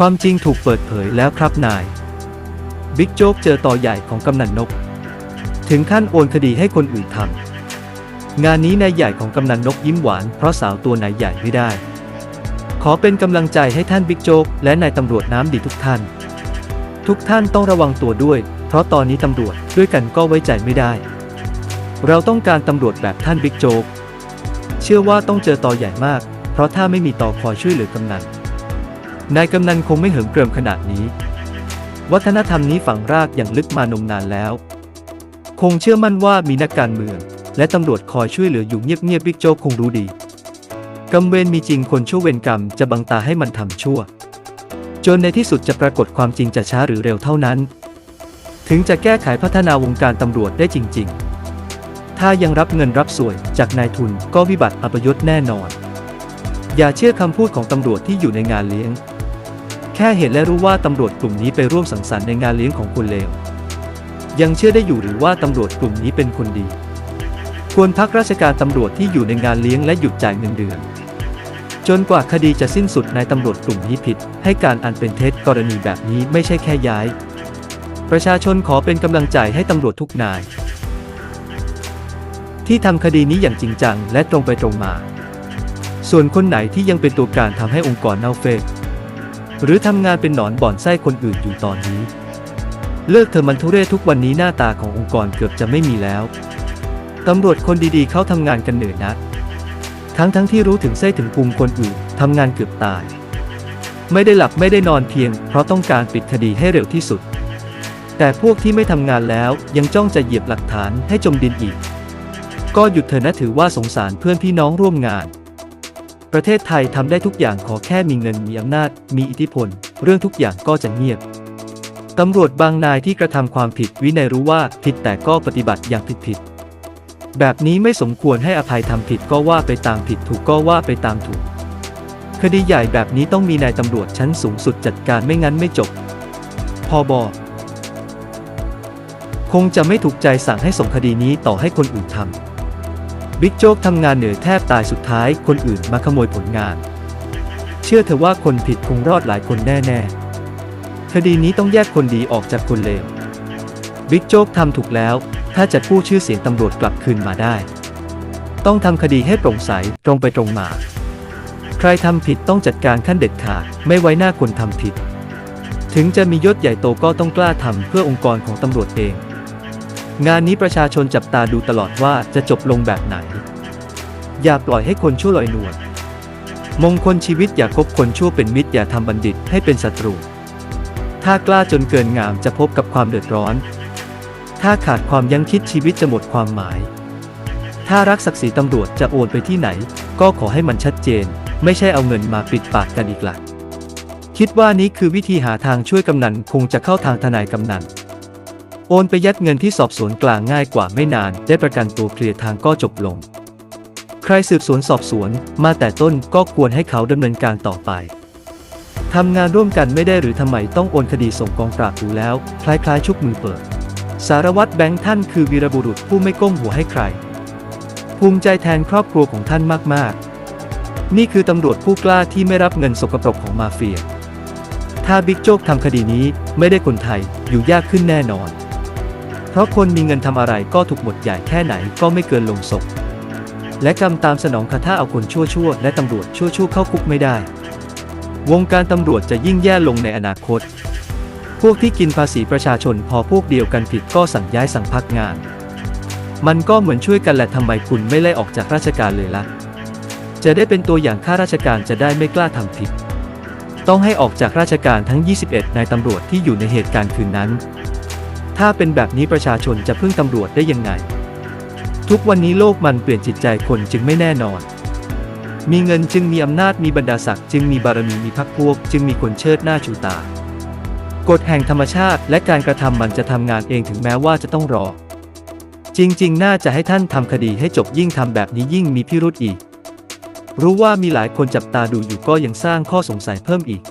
ความจริงถูกเปิดเผยแล้วครับนาย บิ๊กโจ๊กเจอต่อใหญ่ของกำนันนก ถึงขั้นโอนคดีให้คนอื่นทำงานนี้นายใหญ่ของกำนันนกยิ้มหวานเพราะสาวตัวนายใหญ่ไม่ได้ ขอเป็นกำลังใจให้ท่านบิ๊กโจ๊กและนายตำรวจน้ำดีทุกท่าน ทุกท่านต้องระวังตัวด้วย เพราะตอนนี้ตำรวจด้วยกันก็ไว้ใจไม่ได้ เราต้องการตำรวจแบบท่านบิ๊กโจ๊กเชื่อว่าต้องเจอต่อใหญ่มาก เพราะถ้าไม่มีต่อคอยช่วยเหลือกำนัน นายกำนันคงไม่เหิมเกริมขนาดนี้ วัฒนธรรมนี้ฝังรากอย่างลึกมานมนานแล้ว คงเชื่อมั่นว่ามีนักการเมือง และตำรวจคอยช่วยเหลืออยู่เงียบๆบิ๊กโจ๊กคงรู้ดีกำเวรมีจริงคนชั่วเวรกรรมจะบังตาให้มันทำชั่ว จนในที่สุดจะปรากฏความจริงจะช้าหรือเร็วเท่านั้น ถึงจะแก้ไขพัฒนาวงการตำรวจได้จริง ๆ ถ้ายังรับเงินรับสวยจากนายทุนก็วิบัติอัปยศแน่นอน อย่าเชื่อคำพูดของตำรวจที่อยู่ในงานเลี้ยง แค่เห็นและรู้ว่าตำรวจกลุ่มนี้ไปร่วมสังสรรค์ในงานเลี้ยงของคนเลว ยังเชื่อได้อยู่หรือว่าตำรวจกลุ่มนี้เป็นคนดี ควรพักราชการตำรวจที่อยู่ในงานเลี้ยงและหยุดจ่ายเงินเดือน จนกว่าคดีจะสิ้นสุดนายตำรวจกลุ่มนี้ผิด ให้การอันเป็นเท็จกรณีแบบนี้ไม่ใช่แค่ย้าย ประชาชนขอเป็นกำลังใจให้ตำรวจทุกนาย ที่ทำคดีนี้อย่างจริงจังและตรงไปตรงมา ส่วนคนไหนที่ยังเป็นตัวการทำให้องค์กรเน่าเฟะ หรือทำงานเป็นหนอนบ่อนไส้คนอื่นอยู่ตอนนี้ เลิกเธอมันทุเรศทุกวันนี้หน้าตาขององค์กรเกือบจะไม่มีแล้วตำรวจคนดีๆเขาทำงานกันเหนื่อยนักทั้งทั้งที่รู้ถึงไส้ถึงภูมิคนอื่นทำงานเกือบตาย ไม่ได้หลับไม่ได้นอนเพียง เพราะต้องการปิดคดีให้เร็วที่สุด แต่พวกที่ไม่ทำงานแล้วยังจ้องจะเหยียบหลักฐานให้จมดินอีก ก็หยุดเถอะนะถือว่าสงสารเพื่อนพี่น้องร่วมงาน ประเทศไทยทำได้ทุกอย่างขอแค่มีเงินมีอำนาจ มีอิทธิพล เรื่องทุกอย่างก็จะเงียบตำรวจบางนายที่กระทำความผิดวินัยรู้ว่าผิดแต่ก็ปฏิบัติอย่างผิดผิดๆแบบนี้ไม่สมควรให้อภัยทำผิดก็ว่าไปตามผิดถูกก็ว่าไปตามถูก คดีใหญ่แบบนี้ต้องมีนายตำรวจชั้นสูงสุดจัดการไม่งั้นไม่จบ พอบอคงจะไม่ถูกใจสั่งให้ส่งคดีนี้ต่อให้คนอื่นทำ บิ๊กโจ๊กทำงานเหนื่อยแทบตายสุดท้ายคนอื่นมาขโมยผลงาน เชื่อเถอว่าคนผิดคงรอดหลายคนแน่ๆ คดีนี้ต้องแยกคนดีออกจากคนเลว บิ๊กโจ๊กทำถูกแล้ว ถ้าจะพูดชื่อเสียงตำรวจกลับคืนมาได้ ต้องทำคดีให้โปร่งใสตรงไปตรงมา ใครทำผิดต้องจัดการขั้นเด็ดขาดไม่ไว้หน้าคนทำผิด ถึงจะมียศใหญ่โตก็ต้องกล้าทำเพื่อองค์กรของตำรวจเอง งานนี้ประชาชนจับตาดูตลอดว่าจะจบลงแบบไหน อย่าปล่อยให้คนชั่วลอยนวลมงคลชีวิตอย่าคบคนชั่วเป็นมิตรอย่าทำบัณฑิตให้เป็นศัตรู ถ้ากล้าจนเกินงามจะพบกับความเดือดร้อน ถ้าขาดความยั้งคิดชีวิตจะหมดความหมาย ถ้ารักศักดิ์ศรีตำรวจจะโอนไปที่ไหน ก็ขอให้มันชัดเจน ไม่ใช่เอาเงินมาปิดปากกันอีกหลักคิดว่านี้คือวิธีหาทางช่วยกำนันคงจะเข้าทางทนายกำนัน โอนไปยัดเงินที่สอบสวนกลางง่ายกว่าไม่นาน ได้ประกันตัวเคลียร์ทางก็จบลง ใครสืบสวนสอบสวนมาแต่ต้นก็ควรให้เขาดำเนินการต่อไปทำงานร่วมกันไม่ได้หรือทำไมต้องโอนคดีส่งกองปราบดูแล้ว คล้ายๆ ชุบมือเปิด สารวัตรแบงค์ท่านคือวีรบุรุษผู้ไม่ก้มหัวให้ใคร ภูมิใจแทนครอบครัวของท่านมากๆ นี่คือตำรวจผู้กล้าที่ไม่รับเงินสกปรกของมาเฟีย ถ้าบิ๊กโจ๊กทำคดีนี้ไม่ได้คนไทยอยู่ยากขึ้นแน่นอน ราะคนมีเงินทำอะไรก็ถูกหมดใหญ่แค่ไหนก็ไม่เกินลงศพ และกรรมตามสนองคาถ้าเอาคนชั่วๆและตำรวจชั่วๆเข้าคุกไม่ได้ วงการตำรวจจะยิ่งแย่ลงในอนาคต พวกที่กินภาษีประชาชนพอพวกเดียวกันผิดก็สั่งย้ายสั่งพักงาน มันก็เหมือนช่วยกันแหละทำไมคุณไม่ไล่ออกจากราชการเลยละ่ะ จะได้เป็นตัวอย่างข้าราชการจะได้ไม่กล้าทำผิด ต้องให้ออกจากราชการทั้ง 21นายตำรวจที่อยู่ในเหตุการณ์คืนนั้น ถ้าเป็นแบบนี้ประชาชนจะพึ่งตำรวจได้ยังไง ทุกวันนี้โลกมันเปลี่ยนจิตใจคนจึงไม่แน่นอน มีเงินจึงมีอำนาจมีบรรดาศักดิ์จึงมีบารมีมีพักพวก จึงมีคนเชิดหน้าชูตากฎแห่งธรรมชาติและการกระทำมันจะทำงานเองถึงแม้ว่าจะต้องรอ จริงๆ น่าจะให้ท่านทำคดีให้จบยิ่งทำแบบนี้ยิ่งมีพิรุธอีก รู้ว่ามีหลายคนจับตาดูอยู่ก็ยังสร้างข้อสงสัยเพิ่มอีก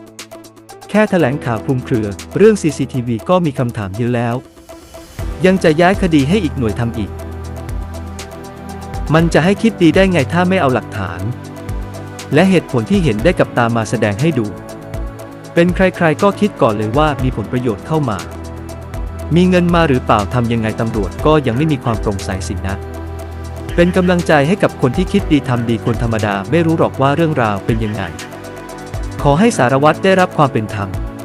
แค่แถลงข่าวคลุมเครือ เรื่อง CCTV ก็มีคำถามเยอะแล้ว ยังจะย้ายคดีให้อีกหน่วยทำอีก มันจะให้คิดดีได้ไงถ้าไม่เอาหลักฐาน และเหตุผลที่เห็นได้กับตามาแสดงให้ดู เป็นใครๆก็คิดก่อนเลยว่ามีผลประโยชน์เข้ามา มีเงินมาหรือเปล่าทำยังไงตำรวจก็ยังไม่มีความโปร่งใสสินะเป็นกำลังใจให้กับคนที่คิดดีทำดีคนธรรมดาไม่รู้หรอกว่าเรื่องราวเป็นยังไง ขอให้สารวัตรได้รับความเป็นธรรม